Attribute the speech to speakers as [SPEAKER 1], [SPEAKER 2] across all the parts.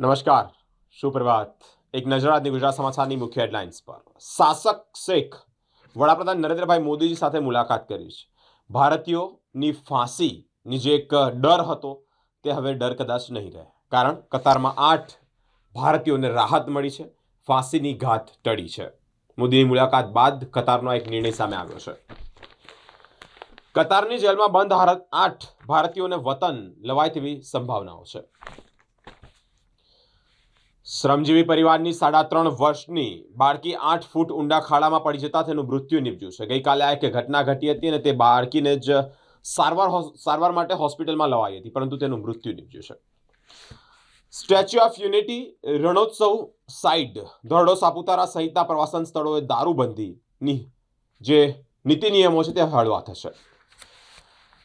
[SPEAKER 1] નમસ્કાર, સુપ્રભાત. એક નજર આજની ગુજરાત સમાચારની મુખ્ય હેડલાઇન્સ પર. શાસક શેખ વડાપ્રધાન નરેન્દ્રભાઈ મોદીજી સાથે મુલાકાત કરી છે. ભારતીયોની ફાંસીની જે એક ડર હતો, તે હવે ડર કદાચ નહીં રહે. કારણ કતારમાં આઠ ભારતીયોને રાહત મળી છે, ફાંસીની ઘાત ટળી છે. મોદીની મુલાકાત બાદ કતારનો એક નિર્ણય સામે આવ્યો છે. કતારની જેલમાં બંધ આઠ ભારતીયોને વતન લવાય તેવી સંભાવનાઓ છે. શ્રમજીવી પરિવારની સાડા ત્રણ વર્ષની બાળકી આઠ ફૂટ ઊંડા ખાડામાં પડી જતા તેનું મૃત્યુ નીપજ્યું છે. ગઈકાલે આ એક ઘટના ઘટી હતી અને તે બાળકીને જ સારવાર સારવાર માટે હોસ્પિટલમાં લવાઈ હતી, પરંતુ તેનું મૃત્યુ નીપજ્યું છે. Statue of Unity, Rannotsav side Dhordo Saputara સહિતના પ્રવાસન સ્થળોએ દારૂબંધીની જે નીતિ નિયમો છે તે હળવા થશે.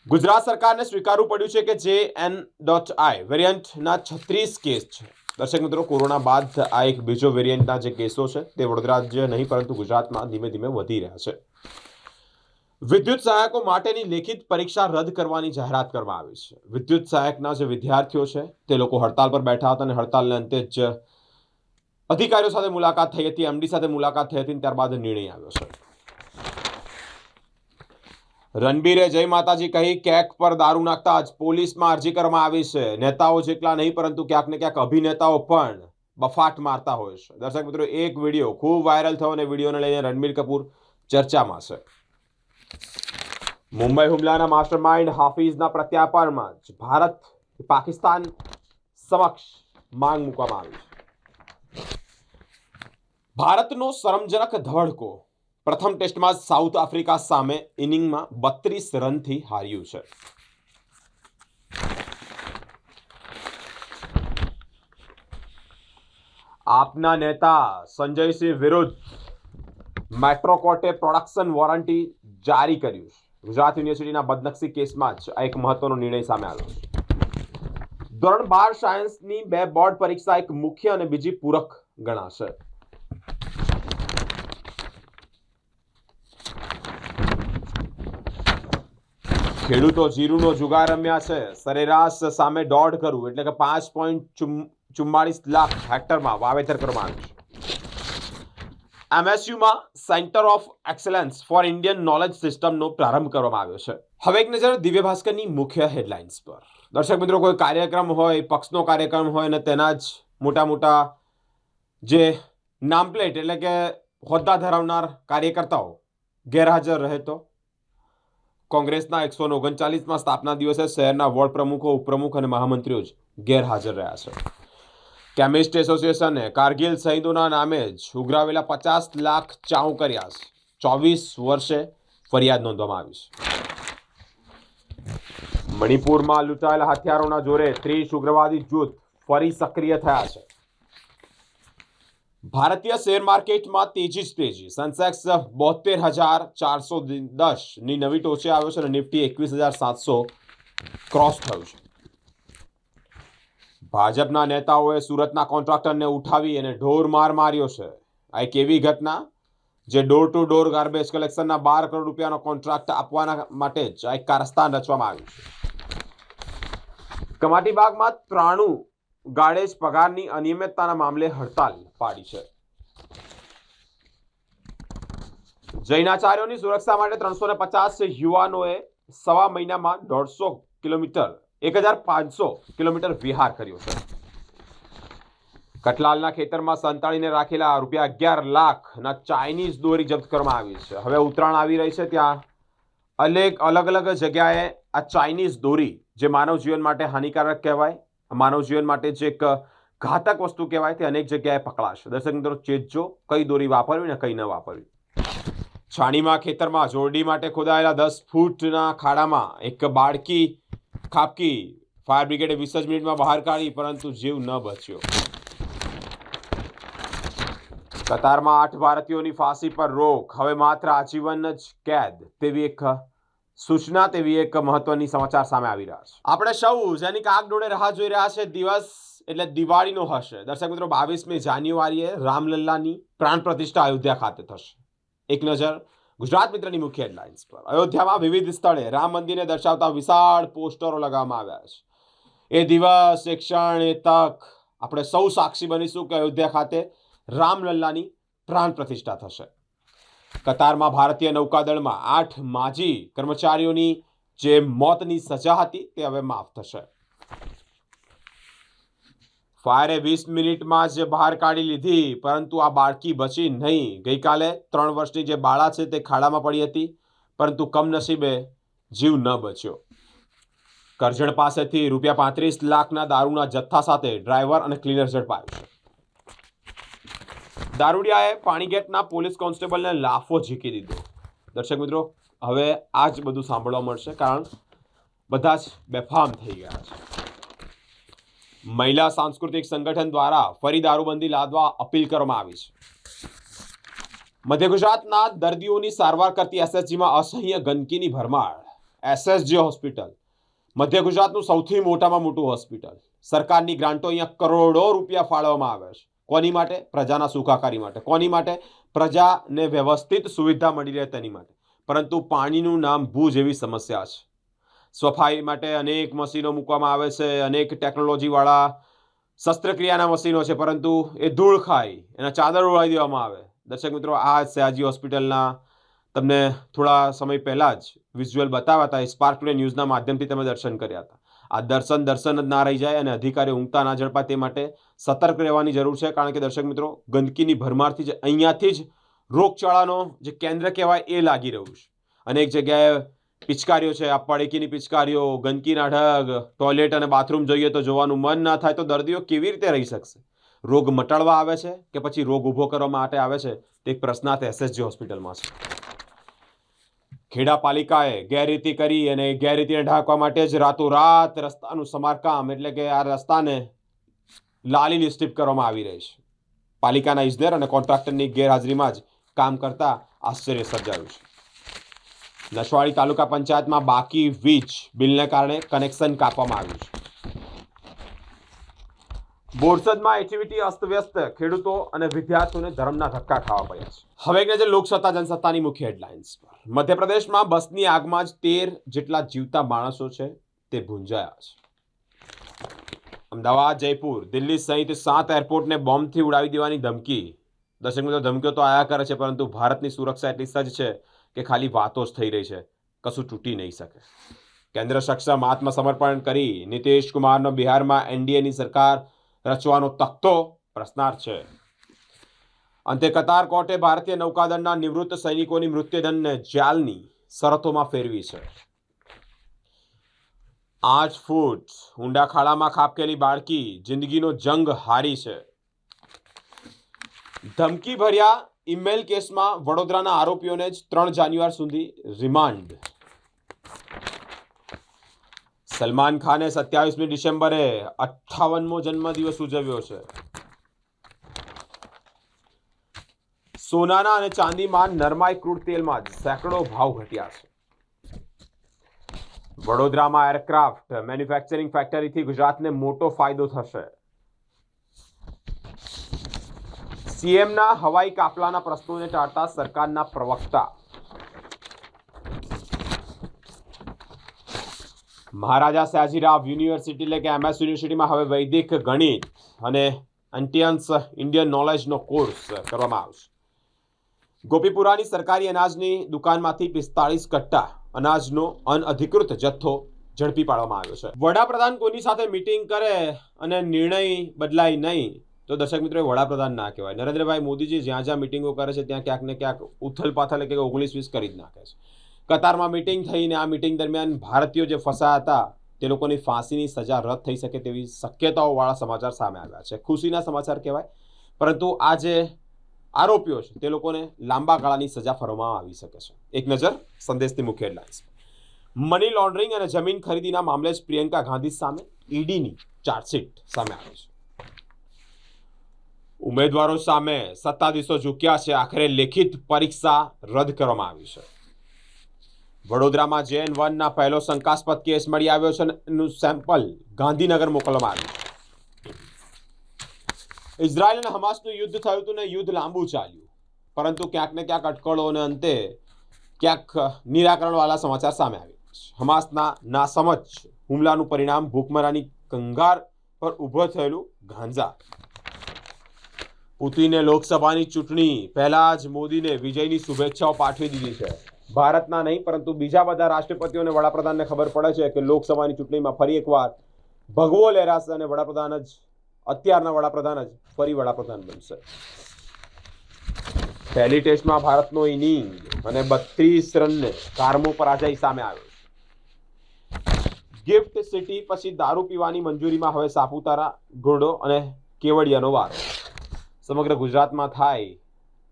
[SPEAKER 1] ગુજરાત સરકારને સ્વીકારવું પડ્યું છે કે જે એન ડોટ આઈ વેરિયન્ટના છત્રીસ કેસ છે. દર્શક મિત્રો, કોરોના બાદ આ એક બીજો વેરિયન્ટના જે કેસો છે, તે વડોદરા જ નહીં, પરંતુ ગુજરાતમાં ધીમે ધીમે વધી રહ્યા છે. વિદ્યુત સહાયકો માટેની લેખિત પરીક્ષા રદ કરવાની જાહેરાત કરવામાં આવી છે. વિદ્યુત સહાયકના જે વિદ્યાર્થીઓ છે, તે લોકો હડતાલ પર બેઠા હતા અને હડતાલને અંતે જ અધિકારીઓ સાથે મુલાકાત થઈ હતી, એમડી સાથે મુલાકાત થઈ હતી ત્યારબાદ નિર્ણય આવ્યો છે. રણબીરે જય માતાજી કહી, કેક પર દારૂ નાખતા જ પોલીસમાં અરજી કરવામાં આવી છે. નેતાઓ જેટલા નહીં, પરંતુ ક્યાંક ને ક્યાંક અભિનેતાઓ પણ બફાટ મારતા હોય છે. દર્શક મિત્રો, એક વીડિયો ખૂબ વાયરલ થયો અને વિડીયોને લઈને રણબીર કપૂર ચર્ચામાં છે. મુંબઈ હુમલાના માસ્ટરમાઇન્ડ હાફિઝના પ્રત્યાપણમાં જ ભારત પાકિસ્તાન સમક્ષ માંગ મૂકવામાં આવી છે. ભારતનો શરમજનક ધવડકો પ્રથમ ટેસ્ટમાં સાઉથ આફ્રિકા સામે ઇનિંગમાં બત્રીસ રનથી હાર્યું છે. આપના નેતા સંજયસિંહ વિરુદ્ધ મેટ્રો કોર્ટે પ્રોડક્શન વોરંટી જારી કર્યું ગુજરાત યુનિવર્સિટીના બદનક્ષી કેસમાં જ આ એક મહત્વનો નિર્ણય સામે આવ્યો છે. ધોરણ બાર સાયન્સની બે બોર્ડ પરીક્ષા એક મુખ્ય અને બીજી પૂરક ગણાશે. ખેડૂતો જીરુનો જુગાર રમ્યા છે. સરેરાશ સામે દોઢ કરવું એટલે કે પાંચ પોઈન્ટ ચુમ્માળીસ લાખ હેક્ટરમાં વાવેતર કરવામાં આવ્યું એમએસયુમાં centre of excellence for Indian knowledge સિસ્ટમનો પ્રારંભ કરવામાં આવ્યો છે. હવે એક નજર દિવ્ય ભાસ્કરની મુખ્ય હેડલાઇન્સ પર. દર્શક મિત્રો, કોઈ કાર્યક્રમ હોય, પક્ષનો કાર્યક્રમ હોય અને તેના જ મોટા મોટા જે નામપ્લેટ એટલે કે હોદ્દા ધરાવનાર કાર્યકર્તાઓ ગેરહાજર રહે તો કોંગ્રેસના એકસો ઓગણચાલીસમાં સ્થાપના દિવસે શહેરના વોર્ડ પ્રમુખો, ઉપપ્રમુખ અને મહામંત્રીઓ જ ગેરહાજર રહ્યા છે. કેમિસ્ટ એસોસિએશને કારગિલ શહીદોના નામે જ ઉઘરાવેલા પચાસ લાખ ચાઉ કર્યા છે ચોવીસ વર્ષે ફરિયાદ નોંધવામાં આવી છે. મણિપુરમાં લૂંટાયેલા હથિયારોના જોરે ત્રીસ ઉગ્રવાદી જૂથ ફરી સક્રિય થયા છે. ભારતીય શેર માર્કેટમાં તેજી જ તેજી. સેન્સેક્સ બોતેર હજાર ચારસો દસની નવી ટોચે આવ્યો છે અને નિફ્ટી એકવીસ હજાર સાતસો ક્રોસ થયું છે. ભાજપના નેતાઓએ સુરતના કોન્ટ્રાક્ટરને ઉઠાવી અને ઢોર માર માર્યો છે. આ એક એવી ઘટના જે ડોર ટુ ડોર ગાર્બેજ કલેક્શનના બાર કરોડ રૂપિયાનો કોન્ટ્રાક્ટ આપવાના માટે જ આ એક કારસ્તાન રચવામાં આવ્યું છે. કમાટીબાગમાં ત્રાણું ગાળેજ પગારની અનિયમિતતાના મામલે હડતાલ પાડી છે. જૈનાચાર્યોની સુરક્ષા માટે ત્રણસો ને પચાસ યુવાનોએ સવા મહિનામાં દોઢસો કિલોમીટર, એક હજાર પાંચસો કિલોમીટર વિહાર કર્યો છે. કટલાલના ખેતરમાં સંતાડીને રાખેલા રૂપિયા અગિયાર લાખના ચાઇનીઝ દોરી જપ્ત કરવામાં આવી છે. હવે ઉત્તરાયણ આવી રહી છે ત્યાં. અનેક અલગ અલગ જગ્યાએ આ ચાઇનીઝ દોરી જે માનવ જીવન માટે હાનિકારક કહેવાય માનવ જીવન માટે જે એક ઘાતક વસ્તુ કહેવાય તે અનેક જગ્યાએ પકડાશે. દર્શક મિત્રો, ચેતજો, કઈ દોરી વાપરવી ને કઈ ન વાપરવી. છાણીમાં, ખેતરમાં, જોરડી માટે ખોદાયેલા દસ ફૂટના ખાડામાં એક બાળકી ખાપકી ફાયર બ્રિગેડે વીસ જ મિનિટમાં બહાર કાઢી, પરંતુ જીવ ન બચ્યો. કતારમાં આઠ ભારતીયોની ફાંસી પર રોક. હવે માત્ર આજીવન જ કેદ. તેવી એક સૂચના તેવી એક મહત્વની સમાચાર સામે આવી રહ્યા છે. આપણે સૌ જેની કાક ડોળે રાહ જોઈ રહ્યા છે, દિવસ એટલે દિવાળીનો હશે. દર્શક મિત્રો, બાવીસમી જાન્યુઆરીએ રામલલ્લાની પ્રાણ પ્રતિષ્ઠા અયોધ્યા ખાતે થશે. એક નજર ગુજરાત મિત્રની મુખ્ય હેડલાઇન્સ પર. અયોધ્યામાં વિવિધ સ્થળે રામ મંદિરને દર્શાવતા વિશાળ પોસ્ટરો લગાવવામાં આવ્યા છે. એ દિવસ, એ ક્ષણ, એ તક આપણે સૌ સાક્ષી બનીશું કે અયોધ્યા ખાતે રામલલ્લાની પ્રાણ પ્રતિષ્ઠા થશે. કતારમાં ભારતીય નૌકાદળમાં આઠ માજી કર્મચારીઓની જે મોતની સજા હતી તે હવે માફ થશે. ફાયરે વીસ મિનિટમાં જ બહાર કાઢી લીધી, પરંતુ આ બાળકી બચી નહીં. ગઈકાલે ત્રણ વર્ષની જે બાળા છે તે ખાડામાં પડી હતી, પરંતુ કમનસીબે જીવ ન બચ્યો. કરજણ પાસેથી રૂપિયા પાંત્રીસ લાખના દારૂના જથ્થા સાથે ડ્રાઈવર અને ક્લીનર ઝડપાયું છે. દારૂડિયાએ પાણીગેટના પોલીસ કોન્સ્ટેબલને લાફો ઝીકી દીધો. દર્શક મિત્રો, હવે આ જ બધું સાંભળવા મળશે કારણ બધા જ બેફામ થઈ ગયા છે. મહિલા સાંસ્કૃતિક સંગઠન દ્વારા ફરી દારૂબંધી લાદવા અપીલ કરવામાં આવી છે. મધ્ય ગુજરાતના દર્દીઓની સારવાર કરતી એસએસજીમાં અસહ્ય ગંદકીની ભરમાર. SSG hospital. મધ્ય ગુજરાતનું સૌથી મોટામાં મોટું હોસ્પિટલ. સરકારની ગ્રાન્ટો અહીંયા કરોડો રૂપિયા ફાળવવામાં આવે છે. કોની માટે? પ્રજાના સુખાકારી માટે. કોની માટે? પ્રજાને વ્યવસ્થિત સુવિધા મળી રહે તેની માટે. પરંતુ પાણીનું નામ ભૂજ એવી સમસ્યા છે. સફાઈ માટે અનેક મશીનો મૂકવામાં આવે છે, અનેક ટેકનોલોજીવાળા શસ્ત્રક્રિયાના મશીનો છે, પરંતુ એ ધૂળ ખાય એના ચાદર ઉડાવી દેવામાં આવે. દર્શક મિત્રો, આ સયાજી હોસ્પિટલના તમને થોડા સમય પહેલાં જ વિઝ્યુઅલ બતાવ્યા હતા એ સ્પાર્ક ન્યૂઝના માધ્યમથી તમે દર્શન કર્યા હતા. આ દર્શન દર્શન જ ના રહી જાય અને અધિકારી ઊંઘતા ના ઝડપાય તે માટે સતર્ક રહેવાની જરૂર છે. કારણ કે દર્શક મિત્રો, ગંદકીની ભરમારથી જ અહીંયાથી જ રોગચાળાનો જે કેન્દ્ર કહેવાય એ લાગી રહ્યું છે. અનેક જગ્યાએ પિચકારીઓ છે, આ પડેકીની પિચકારીઓ, ગંદકીના ઢગ, ટોયલેટ અને બાથરૂમ જોઈએ તો જોવાનું મન ના થાય તો દર્દીઓ કેવી રીતે રહી શકશે? રોગ મટાડવા આવે છે કે પછી રોગ ઊભો કરવા માટે આવે છે? તે એક પ્રશ્નાર્થ એસએસજી હોસ્પિટલમાં છે. ખેડા પાલિકાએ ગેરરીતિ કરી અને ગેરરીતિને ઢાંકવા માટે જ રાતોરાત રસ્તાનું સમારકામ એટલે કે આ રસ્તાને લાલી લિસ્ટિપ કરવામાં આવી રહી છે. પાલિકાના ઇજનેર અને કોન્ટ્રાક્ટરની ગેરહાજરીમાં જ કામ કરતા આશ્ચર્ય સર્જાયું છે. નસવાડી તાલુકા પંચાયતમાં બાકી વીજ બિલને કારણે કનેક્શન કાપવામાં આવ્યું છે. બોરસદમાં એક્ટિવિટી અસ્તવ્યસ્ત, ખેડૂતો અને વિદ્યાર્થીઓને ધર્મના ધક્કા ખાવા પડ્યા છે. હવે એક નજર લોકસત્તા જનસત્તાની મુખ્ય હેડલાઇન્સ પર. મધ્યપ્રદેશમાં બસની આગમાં જ તેર જેટલા જીવતા માણસો છે, તે ભૂંજાયા છે. અમદાવાદ, જયપુર, દિલ્હી સહિત સાત એરપોર્ટને બોમ્બથી ઉડાવી દેવાની ધમકી. દર્શક મિત્રો, ધમકીઓ તો આયા કરે છે, પરંતુ ભારતની સુરક્ષા એટલી સજ્જ છે કે ખાલી વાતો જ થઈ રહી છે. કશું તૂટી નહીં શકે. કેન્દ્ર સક્ષમ આત્મસમર્પણ કરી નીતિશ કુમારનો બિહારમાં એનડીએની સરકાર રચવાનો તખતો પ્રશ્નાર્થ છે. અંતે કતાર કોર્ટે ભારતીય નૌકાદળના નિવૃત્ત સૈનિકોની મૃત્યુદંડને જાલની શરતોમાં ફેરવી છે. આઠ ફૂટ ઊંડા ખાડામાં ખાપકેલી બાળકી જિંદગીનો જંગ હારી છે. ધમકી ભર્યા ઈમેલ કેસમાં વડોદરાના આરોપીઓને જ ત્રણ જાન્યુઆર સુધી રિમાન્ડ સલમાન ખાને સત્યાવીસમી ડિસેમ્બરે અઠ્ઠાવનમો જન્મદિવસ ઉજવ્યો છે. સોનાના અને ચાંદીમાં નરમાઈ ક્રૂડ તેલમાં સેંકડો ભાવ ઘટ્યા છે. વડોદરામાં એરક્રાફ્ટ મેન્યુફેક્ચરિંગ ફેક્ટરીથી ગુજરાતને મોટો ફાયદો થશે. સીએમના હવાઈ કાફલાના પ્રશ્નોને ટાળતા સરકારના પ્રવક્તા મહારાજા સયાજીરાવ યુનિવર્સિટી એટલે કે એમએસ યુનિવર્સિટીમાં હવે વૈદિક ગણિત અને એન્ટિયન્સ ઇન્ડિયન નોલેજનો કોર્સ કરવામાં આવશે. ગોપીપુરાની સરકારી અનાજની દુકાનમાંથી પિસ્તાળીસ કટ્ટા અનાજનો અનઅધિકૃત જથ્થો ઝડપી પાડવામાં આવ્યો છે. વડાપ્રધાન કોની સાથે મીટિંગ કરે અને નિર્ણય બદલાય નહીં, તો દર્શક મિત્રો વડાપ્રધાન ના કહેવાય. નરેન્દ્રભાઈ મોદીજી જ્યાં જ્યાં મિટિંગો કરે છે, ત્યાં ક્યાંક ને ક્યાંક ઉથલ પાથલ કે ઓગણીસ વીસ કરી જ નાખે છે. કતારમાં મિટિંગ થઈને આ મિટિંગ દરમિયાન ભારતીયો જે ફસાયા હતા, તે લોકોની ફાંસીની સજા રદ થઈ શકે તેવી શક્યતાઓવાળા સમાચાર સામે આવ્યા છે. ખુશીના સમાચાર કહેવાય. પરંતુ આ જે આરોપીઓ છે, તે લોકોને લાંબા ગાળાની સજા ફરવામાં આવી શકે છે. એક નજર સંદેશની મુખ્ય હેડલાઇન્સ મની લોન્ડરિંગ અને જમીન ખરીદીના મામલે જ પ્રિયંકા ગાંધી સામે ઈડીની ચાર્જશીટ સામે આવી છે. ઉમેદવારો સામે સત્તાધીશો ઝૂક્યા છે. આખરે લેખિત પરીક્ષા રદ કરવામાં આવી છે. વડોદરામાં જેએન વનના પહેલો શંકાસ્પદ કેસ મળી આવ્યો છે એનું સેમ્પલ ગાંધીનગર મોકલવામાં આવ્યું. ઇઝરાયલ અને હમાસનું યુદ્ધ થયું હતું ને યુદ્ધ લાંબુ ચાલ્યું. પરંતુ ક્યાંક ને ક્યાંક અટકળોને અંતે ક્યાંક નિરાકરણવાળા સમાચાર સામે આવ્યા. હમાસના નાસમજ હુમલાનું પરિણામ ભૂખમરાની કંગાર પર ઊભો થયેલું ગાંજા. પુતિને લોકસભાની ચૂંટણી, પહેલા જ મોદીને વિજયની શુભેચ્છાઓ પાઠવી દીધી છે. ભારતના નહીં, પરંતુ બીજા બધા રાષ્ટ્રપતિઓને વડાપ્રધાનને ખબર પડે છે કે લોકસભાની ચૂંટણીમાં ફરી એકવાર ભગવો લહેરાશે અને વડાપ્રધાન જ, અત્યારના વડાપ્રધાન જ ફરી વડાપ્રધાન બનશે. પહેલી ટેસ્ટમાં ભારતનો ઇનિંગ અને બત્રીસ રનને કારમો પરાજય સામે આવ્યો ગિફ્ટ સિટી પછી દારૂ પીવાની મંજૂરીમાં હવે સાપુતારા ઘોડો અને કેવડિયાનો વારો. સમગ્ર ગુજરાતમાં થાય.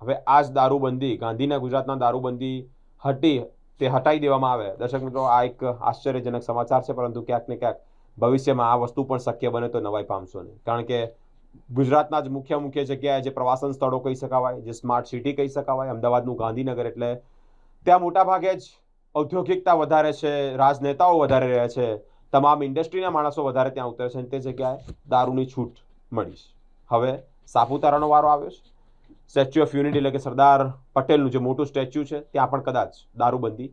[SPEAKER 1] હવે આ જ દારૂબંધી, ગાંધીના ગુજરાતના દારૂબંધી હટી, તે હટાઈ દેવામાં આવે. દર્શક મિત્રો, આ એક આશ્ચર્યજનક સમાચાર છે, પરંતુ ક્યાંક ને ક્યાંક ભવિષ્યમાં આ વસ્તુ પણ શક્ય બને તો નવાઈ પામશો નહીં. કારણ કે ગુજરાતના જ મુખ્ય મુખ્ય જગ્યાએ જે પ્રવાસન સ્થળો કહી શકાવાય, જે સ્માર્ટ સિટી કહી શકાવાય, અમદાવાદનું ગાંધીનગર એટલે ત્યાં મોટા ભાગે જ ઔદ્યોગિકતા વધારે છે, રાજનેતાઓ વધારે રહે છે, તમામ ઇન્ડસ્ટ્રીના માણસો વધારે ત્યાં ઉતરે છે અને તે જગ્યાએ દારૂની છૂટ મળી છે. હવે સાપુતારાનો વારો આવ્યો છે. સ્ટેચ્યુ ઓફ યુનિટી એટલે કે સરદાર પટેલનું જે મોટું સ્ટેચ્યુ છે, ત્યાં પણ કદાચ દારૂબંધી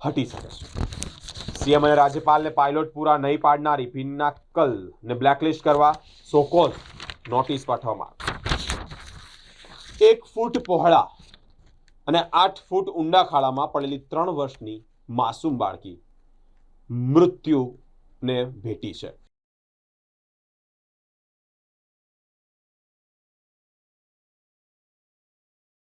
[SPEAKER 1] હટી શકે છે. સીએમ અને રાજ્યપાલને પાયલોટ પૂરા નહીં પાડનારી પિન્નાકલ ને બ્લેકલિસ્ટ કરવા સોકોલ નોટિસ પાઠવવામાં એક ફૂટ પહોળા અને આઠ ફૂટ ઊંડા ખાડામાં પડેલી ત્રણ વર્ષની માસૂમ બાળકી મૃત્યુને ભેટી છે.